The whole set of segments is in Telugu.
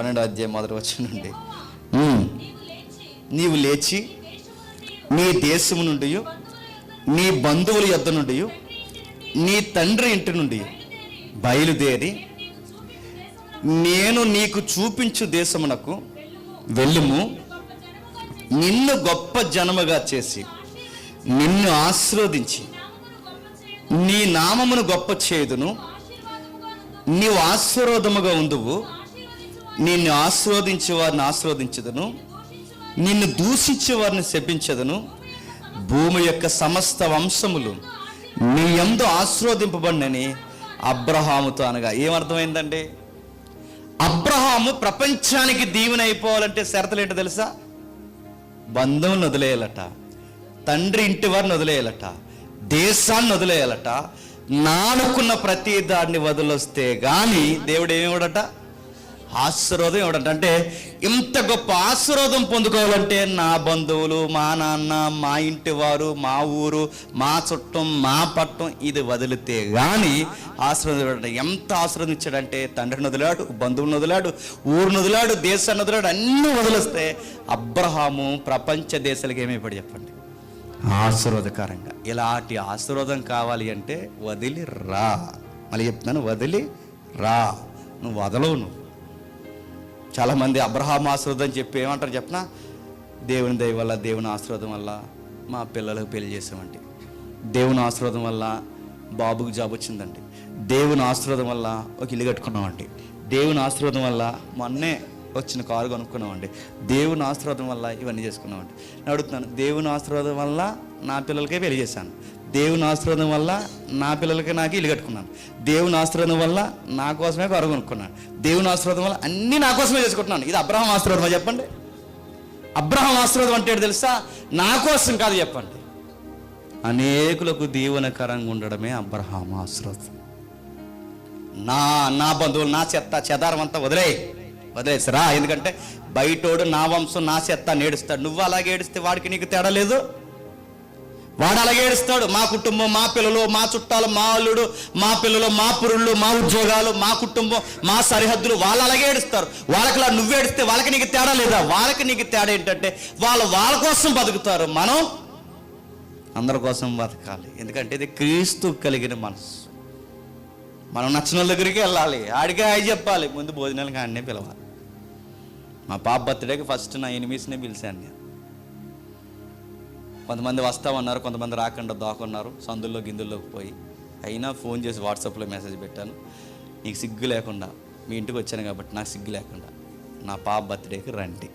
పన్నెండో అధ్యాయం మొదటి వచ్చిన నుండి. నీవు లేచి నీ దేశము నుండి నీ బంధువుల యొద్ద నుండి నీ తండ్రి ఇంటి నుండి బయలుదేరి నేను నీకు చూపించు దేశమునకు వెళ్ళుము. నిన్ను గొప్ప జనముగా చేసి నిన్ను ఆశీర్వదించి నీ నామమును గొప్ప చేదును నీవు ఆశీర్వాదముగా ఉందువు. నిన్ను ఆశీర్వదించే వారిని ఆశీర్వదించదును నిన్ను దూషించే వారిని శపించదును. భూమి యొక్క సమస్త వంశములు నీ ఎందు ఆశీర్వదింపబడినని అబ్రహాముతో అనగా ఏమర్థమైందండి? అబ్రహాము ప్రపంచానికి దీవెన అయిపోవాలంటే షరతులు ఏంటో తెలుసా? బంధువులను వదిలేయాలట. తండ్రి ఇంటి వారిని వదిలేయాలట. దేశాన్ని వదిలేయాలట. నానుకున్న ప్రతి దాన్ని వదిలొస్తే కానీ దేవుడు ఏమి ఇవ్వడట? ఆశీర్వాదం ఇవ్వడట అంటే ఇంత గొప్ప ఆశీర్వాదం పొందుకోవాలంటే నా బంధువులు మా నాన్న మా ఇంటి వారు మా ఊరు మా చుట్టం మా పట్టం ఇది వదిలితే కానీ ఆశీర్వాదం ఎంత ఆశీర్వాదం ఇచ్చాడంటే తండ్రిని వదిలాడు బంధువులను వదిలాడు ఊరును వదిలాడు దేశాన్ని వదిలాడు అన్నీ వదిలిస్తే అబ్రహాము ప్రపంచ దేశాలకు ఏమైపడి చెప్పండి? ఆశీర్వాదకరంగా. ఇలాంటి ఆశీర్వాదం కావాలి అంటే వదిలి రా మళ్ళీ చెప్తున్నాను వదిలి రా నువ్వు వదలవు నువ్వు. చాలామంది అబ్రహాం ఆశీర్వాదం చెప్పి ఏమంటారు చెప్పనా? దేవుని దయ వల్ల దేవుని ఆశీర్వాదం వల్ల మా పిల్లలకు పెళ్ళి చేసామండి దేవుని ఆశీర్వాదం వల్ల బాబుకి జాబ్ వచ్చిందండి. దేవుని ఆశీర్వాదం వల్ల ఒక ఇల్లు కట్టుకున్నామండి. దేవుని ఆశీర్వాదం వల్ల మొన్నే వచ్చిన కారు కొనుక్కున్నామండి. దేవుని ఆశీర్వాదం వల్ల ఇవన్నీ చేసుకున్నామండి. నేను అడుగుతున్నాను దేవుని ఆశీర్వాదం వల్ల నా పిల్లలకే పెళ్ళి చేశాను. దేవుని ఆశీర్వాదం వల్ల నా పిల్లలకి నాకు ఇల్లు కట్టుకున్నాను. దేవుని ఆశీర్వాదం వల్ల నా కోసమే కారు కొనుక్కున్నాను. దేవుని ఆశీర్వాదం వల్ల అన్నీ నా కోసమే చేసుకుంటున్నాను. ఇది అబ్రహం ఆశీర్వాదం చెప్పండి? అబ్రహం ఆశీర్వాదం అంటే ఏంటో తెలుసా? నా కోసం కాదు చెప్పండి. అనేకులకు దీవనకరంగా ఉండడమే అబ్రహాం ఆశీర్వాదం. నా నా బంధువులు నా చెత్త చెదారం అంతా వదిలే. వదిలేసరా ఎందుకంటే బయటోడు నా వంశం నా చెత్త నేడుస్తాడు. నువ్వు అలాగే ఏడిస్తే వాడికి నీకు తేడా లేదు. వాడు అలాగే ఏడుస్తాడు. మా కుటుంబం మా పిల్లలు మా చుట్టాలు మా అల్లుడు మా పిల్లలు మా పురుళ్ళు మా ఉద్యోగాలు మా కుటుంబం మా సరిహద్దులు వాళ్ళు అలాగే ఏడుస్తారు. వాళ్ళకి నువ్వు ఏడిస్తే వాళ్ళకి నీకు తేడా లేదా? వాళ్ళకి నీకు తేడా ఏంటంటే వాళ్ళు వాళ్ళ కోసం బతుకుతారు. మనం అందరి కోసం బతకాలి. ఎందుకంటే ఇది క్రీస్తు కలిగిన మనసు. మనం నచ్చిన వాళ్ళ దగ్గరికి వెళ్ళాలి. ఆడికే హాయ్ చెప్పాలి. ముందు భోజనాలు కానీ పిలవాలి. మా పాప బర్త్డేకి ఫస్ట్ నా ఎనిమిస్నే పిలిచాను నేను. కొంతమంది వస్తామన్నారు కొంతమంది రాకుండా దాకున్నారు సందుల్లో గిందుల్లోకి పోయి. అయినా ఫోన్ చేసి వాట్సాప్లో మెసేజ్ పెట్టాను. నీకు సిగ్గు లేకుండా మీ ఇంటికి వచ్చాను కాబట్టి నాకు సిగ్గు లేకుండా నా పాప బర్త్డేకి రండి.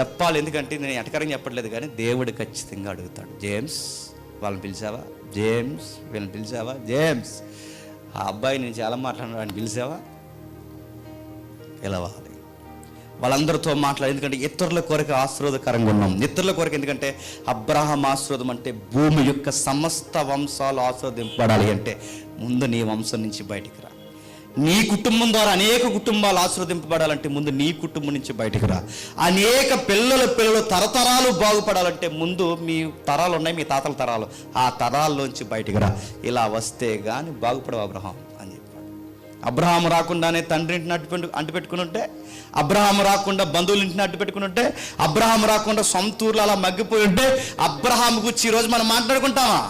చెప్పాలి ఎందుకంటే నేను ఎటకరంగా చెప్పట్లేదు కానీ దేవుడు ఖచ్చితంగా అడుగుతాడు. జేమ్స్ వాళ్ళని పిలిచావా? జేమ్స్ వీళ్ళని పిలిచావా? జేమ్స్ ఆ అబ్బాయి నేను చాలా మాట్లాడినాడు అని పిలిచావా? పిలవాలి. వాళ్ళందరితో మాట్లాడి ఎందుకంటే ఇతరుల కొరకు ఆశీర్వాదకరంగా ఉన్నాం. ఇతరుల కొరకు ఎందుకంటే అబ్రహం ఆశీర్వాదం అంటే భూమి యొక్క సమస్త వంశాలు ఆశీర్వదింపబడాలి అంటే ముందు నీ వంశం నుంచి బయటికి రా. నీ కుటుంబం ద్వారా అనేక కుటుంబాలు ఆశీర్వదింపబడాలంటే ముందు నీ కుటుంబం నుంచి బయటికి రా. అనేక పిల్లల పిల్లలు తరతరాలు బాగుపడాలంటే ముందు మీ తరాలు ఉన్నాయి మీ తాతల తరాలు. ఆ తరాల్లోంచి బయటికి రా. ఇలా వస్తే కానీ బాగుపడవు అబ్రహం. అబ్రహాం రాకుండానే తండ్రి ఇంటిని అడ్డు పెట్టు ఉంటే అబ్రహాం రాకుండా బంధువులు ఇంటిని అడ్డుపెట్టుకుని ఉంటే అబ్రహాం రాకుండా సొంత ఊర్లో అలా మగ్గిపోయి ఉంటే అబ్రహాం గురించి ఈరోజు మనం మాట్లాడుకుంటామా?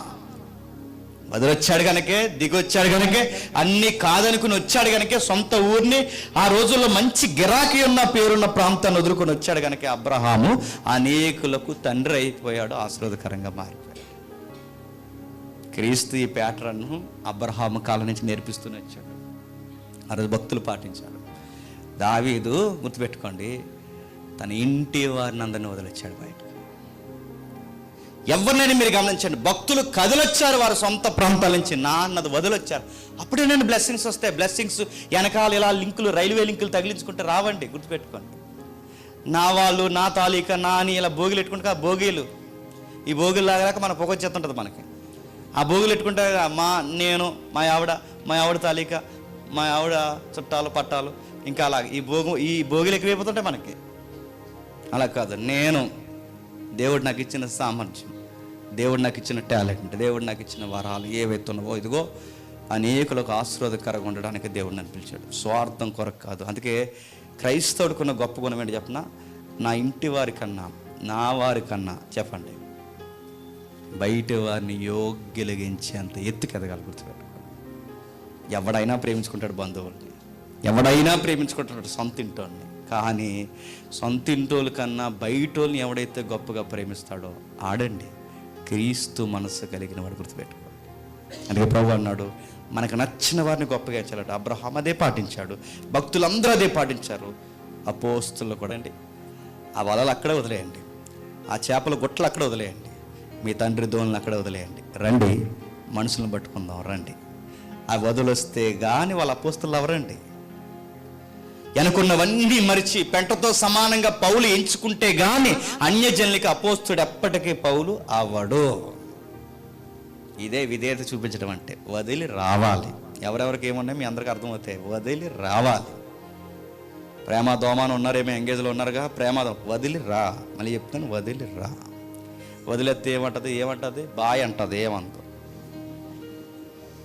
వదిలొచ్చాడు గనకే దిగొచ్చాడు గనకే అన్ని కాదనుకుని వచ్చాడు గనకే సొంత ఊరిని ఆ రోజుల్లో మంచి గిరాకీ ఉన్న పేరున్న ప్రాంతాన్ని వదులుకొని వచ్చాడు గనకే అబ్రహాము అనేకులకు తండ్రి అయిపోయాడు ఆశీర్వాదకరంగా మారిపోయాడు. క్రీస్తు ఈ ప్యాటర్న్ను అబ్రహాము కాలం నుంచి నేర్పిస్తూనే వచ్చాడు. ఆ రోజు భక్తులు పాటించారు. దావీదు గుర్తుపెట్టుకోండి తన ఇంటి వారిని అందరిని వదిలిచ్చాడు బయట ఎవరినైనా మీరు గమనించండి భక్తులు కదిలొచ్చారు వారి సొంత ప్రాంతాల నుంచి నా అన్నది వదిలొచ్చారు. అప్పుడే నేను బ్లెస్సింగ్స్ వస్తాయి బ్లెస్సింగ్స్ వెనకాల ఇలా లింకులు రైల్వే లింకులు తగిలించుకుంటే రావండి గుర్తుపెట్టుకోండి. నా వాళ్ళు నా తాలిక నా అని ఇలా భోగిలు పెట్టుకుంటే ఆ భోగిలు ఈ భోగిలు లాగాక మన పొగ చేస్తుంటుంది మనకి. ఆ భోగిలు పెట్టుకుంటే మా నేను మా ఆవిడ మా ఆవిడ తాలిక మా ఆవిడ చుట్టాలు పట్టాలు ఇంకా అలా ఈ భోగం ఈ భోగిలు ఎక్కువైపోతుంటాయి మనకి. అలా కాదు. నేను దేవుడు నాకు ఇచ్చిన సామర్థ్యం దేవుడు నాకు ఇచ్చిన టాలెంట్ దేవుడు నాకు ఇచ్చిన వరాలు ఏవైతే ఉన్నావో ఇదిగో అనేకులకు ఆశీర్వాదకరంగా ఉండడానికి దేవుడు నన్ను పిలిచాడు. స్వార్థం కొరకు కాదు. అందుకే క్రైస్తవుడికున్న గొప్ప గుణం ఏంటి చెప్పిన? నా ఇంటి వారి కన్నా నా వారి కన్నా చెప్పండి. బయట వారిని యోగ్యలిగించేంత ఎత్తుకు ఎవడైనా ప్రేమించుకుంటాడు బంధువుల్ని. ఎవడైనా ప్రేమించుకుంటాడు సొంత ఇంటోని కానీ సొంత ఇంటోళ్ళ కన్నా బయటోళ్ళని ఎవడైతే గొప్పగా ప్రేమిస్తాడో ఆడండి. క్రీస్తు మనస్సు కలిగిన వాడు గుర్తుపెట్టుకో అందుకే ప్రభు అన్నాడు మనకు నచ్చిన వారిని గొప్పగా ఎంచాలట అబ్రహాం అదే పాటించాడు. భక్తులందరూ అదే పాటించారు. అపోస్తులు కూడా అండి. ఆ వలలు అక్కడే వదిలేయండి. ఆ చేపల గుట్టలు అక్కడ వదిలేయండి. మీ తండ్రి దోళ్ళని అక్కడ వదిలేయండి. రండి. మనుషులను పట్టుకుందాం. రండి. ఆ వదిలొస్తే కానీ వాళ్ళ అపోస్తులు ఎవరండి? వెనుకున్నవన్నీ మరిచి పెంటతో సమానంగా పౌలు ఎంచుకుంటే గాని అన్యజనులకి అపోస్తుడు ఎప్పటికీ పౌలు అవడు. ఇదే విధేయత చూపించడం అంటే వదిలి రావాలి. ఎవరెవరికి ఏమున్నాయి మీ అందరికీ అర్థమవుతాయి. వదిలి రావాలి. ప్రేమ దోమాన ఉన్నారేమో ఎంగేజ్లో ఉన్నారుగా ప్రేమ వదిలి రా. మళ్ళీ చెప్తాను వదిలి రా. వదిలేస్తే ఏమంటది? ఏమంటది? బాయ్ అంటది ఏమంటుంది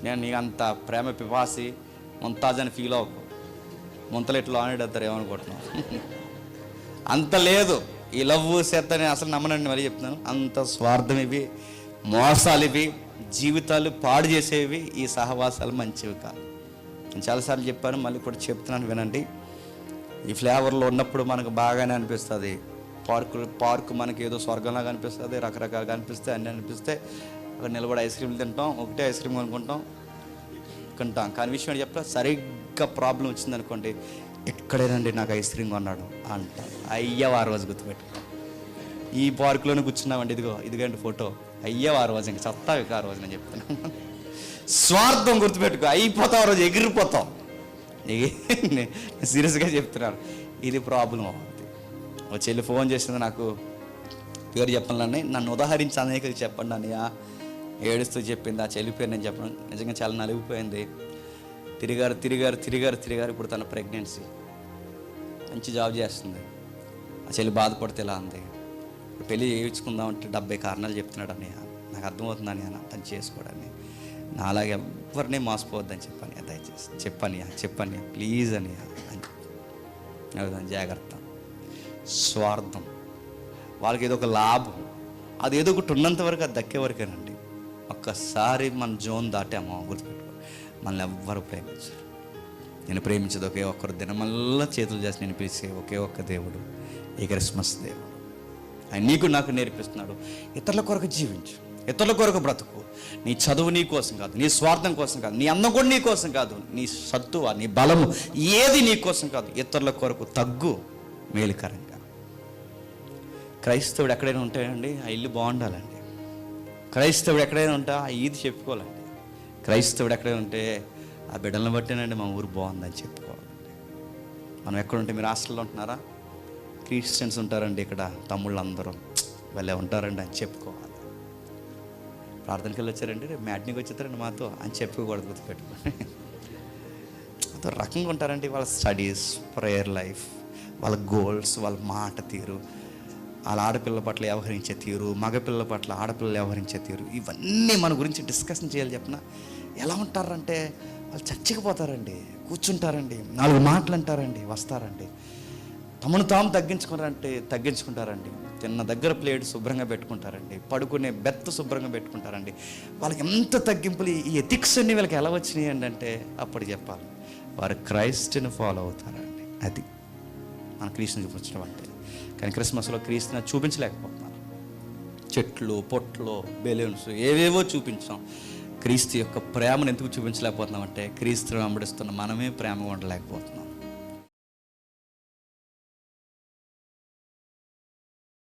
నేను నీకు అంత ప్రేమ పిపాసి ముంతాజ్ అని ఫీల్ అవ్వకు. ముంతలు ఎట్లా ఆనేడతారు ఏమనుకుంటున్నావు? అంత లేదు. ఈ లవ్ సెత్ అసలు నమ్మనండి మరీ చెప్తున్నాను. అంత స్వార్థం ఇవి మోసాలు ఇవి జీవితాలు పాడు చేసేవి ఈ సహవాసాలు మంచివి కాదు. నేను చాలాసార్లు చెప్పాను మళ్ళీ కూడా చెప్తున్నాను వినండి. ఈ ఫ్లేవర్లో ఉన్నప్పుడు మనకు బాగానే అనిపిస్తుంది. పార్కు పార్క్ మనకి ఏదో స్వర్గంలాగా అనిపిస్తుంది రకరకాలుగా అనిపిస్తే అన్నీ అనిపిస్తే అక్కడ నిలబడి ఐస్ క్రీమ్లు తింటాం ఒకటే ఐస్ క్రీమ్ కొనుక్కుంటాం కొంటాం కానీ విషయం ఏంటి చెప్పా సరిగ్గా ప్రాబ్లం వచ్చింది అనుకోండి ఎక్కడేనండి నాకు ఐస్ క్రీమ్ కొన్నాడు అంట అయ్యవ ఆ రోజు గుర్తుపెట్టు. ఈ పార్కులోనే కూర్చున్నామండి ఇదిగో ఇదిగండి ఫోటో. అయ్యా ఆ రోజు ఇంక చత్తా ఆ రోజు నేను చెప్తున్నాను. స్వార్థం గుర్తుపెట్టుకో అయిపోతావు ఆ రోజు ఎగిరిపోతాం సీరియస్గా చెప్తున్నాను ఇది ప్రాబ్లం అవుతుంది ఓ చెల్లి ఫోన్ చేసింది నాకు. పేరు చెప్పాలని నన్ను ఉదాహరించి అనేకకి చెప్పండి అన్నయ్య. ఏడుస్తూ చెప్పింది ఆ చెల్లి పేరు నేను చెప్పడం నిజంగా చాలా నలిగిపోయింది. తిరిగారు తిరిగారు తిరిగారు తిరిగారు. ఇప్పుడు తన ప్రెగ్నెన్సీ. మంచి జాబ్ చేస్తుంది. ఆ చెల్లి బాధపడితే ఇలా ఉంది పెళ్ళి చేయించుకుందాం అంటే డెబ్బై కారణాలు చెప్తున్నాడు అని నాకు అర్థమవుతుంది అని తను చేసుకోవడాన్ని. నా అలాగే ఎవరిని మోసపోవద్దని చెప్పాను దయచేసి. చెప్పని చెప్పని ప్లీజ్ అని. అని జాగ్రత్త. స్వార్థం. వాళ్ళకి ఏదో ఒక లాభం. అది ఏదో ఒకటి ఉన్నంత వరకు అది దక్కే వరకేనండి. ఒక్కసారి మన జోన్ దాటామో గుర్తుపెట్టుకో. మనల్ని ఎవ్వరు ప్రేమించరు. నేను ప్రేమించదు ఒకే ఒక్కరు దినమల్లా చేతులు చేసి నేను పిలిచే ఒకే ఒక్క దేవుడు ఈ క్రిస్మస్ దేవుడు. ఆయన నీకు నాకు నేర్పిస్తున్నాడు. ఇతరుల కొరకు జీవించు. ఇతరుల కొరకు బ్రతుకు. నీ చదువు నీ కోసం కాదు నీ స్వార్థం కోసం కాదు నీ అందం కూడా నీ కోసం కాదు నీ సత్తువ నీ బలము ఏది నీ కోసం కాదు ఇతరుల కొరకు తగ్గు మేలుకరంగా. క్రైస్తవుడు ఎక్కడైనా ఉంటాయండి ఆ ఇల్లు బాగుండాలండి. క్రైస్తవుడు ఎక్కడైనా ఉంటే ఆ ఈది చెప్పుకోవాలండి. క్రైస్తవుడు ఎక్కడైనా ఉంటే ఆ బిడ్డలను బట్టేనండి మా ఊరు బాగుందని చెప్పుకోవాలండి. మనం ఎక్కడుంటే మీరు హాస్టల్లో ఉంటున్నారా? క్రిస్టియన్స్ ఉంటారండి ఇక్కడ తమ్ముళ్ళు అందరూ వాళ్ళే ఉంటారండి అని చెప్పుకోవాలి. ప్రార్థనకి వెళ్ళి వచ్చారండి రేపు మ్యాట్నికి వచ్చేస్తారండి మాతో అని చెప్పుకోకూడదు గుర్తుపెట్టుకోండి. అదో రకంగా ఉంటారండి వాళ్ళ స్టడీస్ ప్రేయర్ లైఫ్ వాళ్ళ గోల్స్ వాళ్ళ మాట తీరు. వాళ్ళ ఆడపిల్ల పట్ల వ్యవహరించే తీరు మగపిల్ల పట్ల ఆడపిల్లలు వ్యవహరించే తీరు ఇవన్నీ మన గురించి డిస్కషన్ చేయాలి చెప్పిన. ఎలా ఉంటారంటే వాళ్ళు చచ్చిపోతారండి కూర్చుంటారండి నాలుగు మాటలు అంటారండి వస్తారండి. తమను తాము తగ్గించుకుంటారంటే తగ్గించుకుంటారండి. తిన్న దగ్గర ప్లేట్ శుభ్రంగా పెట్టుకుంటారండి. పడుకునే బెత్త శుభ్రంగా పెట్టుకుంటారండి. వాళ్ళకి ఎంత తగ్గింపులు ఈ ఎథిక్స్ అన్ని వీళ్ళకి ఎలా వచ్చినాయి అంటే అప్పుడు చెప్పాలి. వారు క్రైస్ట్ని ఫాలో అవుతారండి. అది. మన క్రీస్తుని చూపించడం అంటే. కానీ క్రిస్మస్లో క్రీస్తుని చూపించలేకపోతున్నాను చెట్లు పొట్లు బెలూన్స్ ఏవేవో చూపించాం. క్రీస్తు యొక్క ప్రేమను ఎందుకు చూపించలేకపోతున్నాం అంటే క్రీస్తుని వెంబడిస్తున్న మనమే ప్రేమగా ఉండలేకపోతున్నాం.